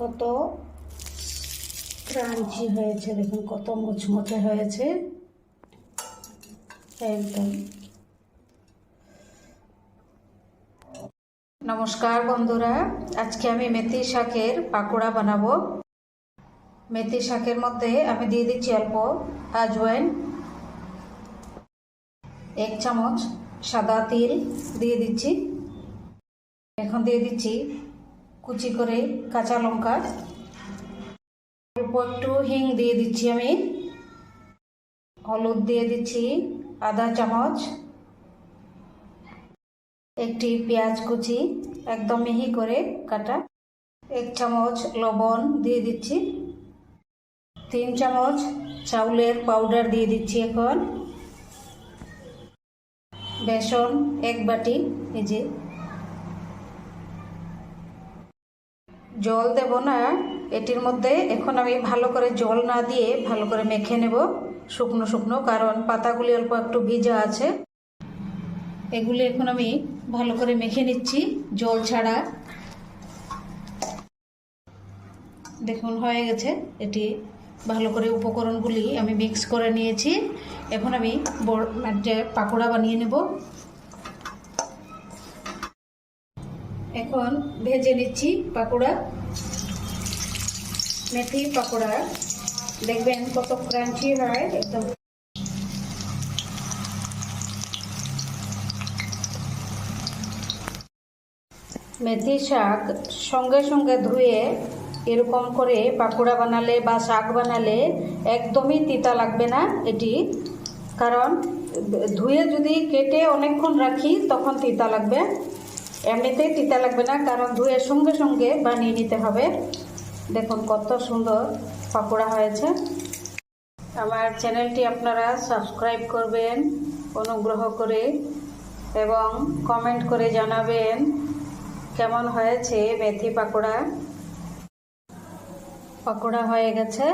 কত ক্রাঞ্চি হয়েছে, দেখুন কত মুচমুচে হয়েছে। একদম। নমস্কার বন্ধুরা, আজকে আমি মেথি শাকের পাকোড়া বানাবো। মেথি শাকের মধ্যে আমি দিয়ে দিচ্ছি অল্প আজওয়াইন, এক চামচ সাদা তিল দিয়ে দিচ্ছি। এখন দিয়ে দিচ্ছি কুচি করে কাঁচা লঙ্কা। অল্প একটু হিং দিয়ে দিচ্ছি আমি। হলুদ দিয়ে দিচ্ছি আধা চামচ। একটি পেঁয়াজ কুচি একদম মিহি করে কাটা। এক চামচ লবণ দিয়ে দিচ্ছি। তিন চামচ চাউলের পাউডার দিয়ে দিচ্ছি এখন। বেসন এক বাটি, এই যে জল দেব না, এটির মধ্যে এখন আমি ভালো করে জল না দিয়ে ভালো করে মেখে নেব শুকনো শুকনো, কারণ পাতাগুলি অল্প একটু ভিজা আছে। এগুলি এখন আমি ভালো করে মেখে নিচ্ছি, জল ছাড়া। দেখুন, হয়ে গেছে। এটি ভালো করে উপকরণগুলি আমি মিক্স করে নিয়েছি। এখন আমি বড় একটা পাকোড়া বানিয়ে নেব। এখন ভেজে নিচ্ছি পাকোড়া। মেথি পাকোড়া। দেখবেন কত ক্রাঞ্চি হয় একদম। মেথি শাক সঙ্গে সঙ্গে ধুয়ে এরকম করে পাকোড়া বানালে বা শাক বানালে একদমই তিতা লাগবে না এটি। কারণ ধুয়ে যদি কেটে অনেকক্ষণ রাখি তখন তিতা লাগবে। এমনিতেই তিতা লাগবে না, কারণ ধুয়ে সঙ্গে সঙ্গে বানিয়ে নিতে হবে। দেখুন কত সুন্দর পাকোড়া হয়েছে। আমার চ্যানেলটি আপনারা সাবস্ক্রাইব করবেন, অনুগ্রহ করে এবং কমেন্ট করে জানাবেন কেমন হয়েছে মেথি পাকোড়া। পাকোড়া হয়ে গেছে,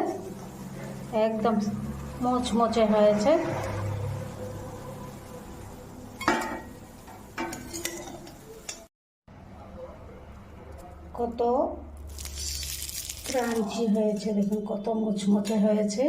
একদম মোচমোচে হয়েছে। কত ক্রাঞ্চি হয়েছে দেখুন কত মুচমুচে হয়েছে।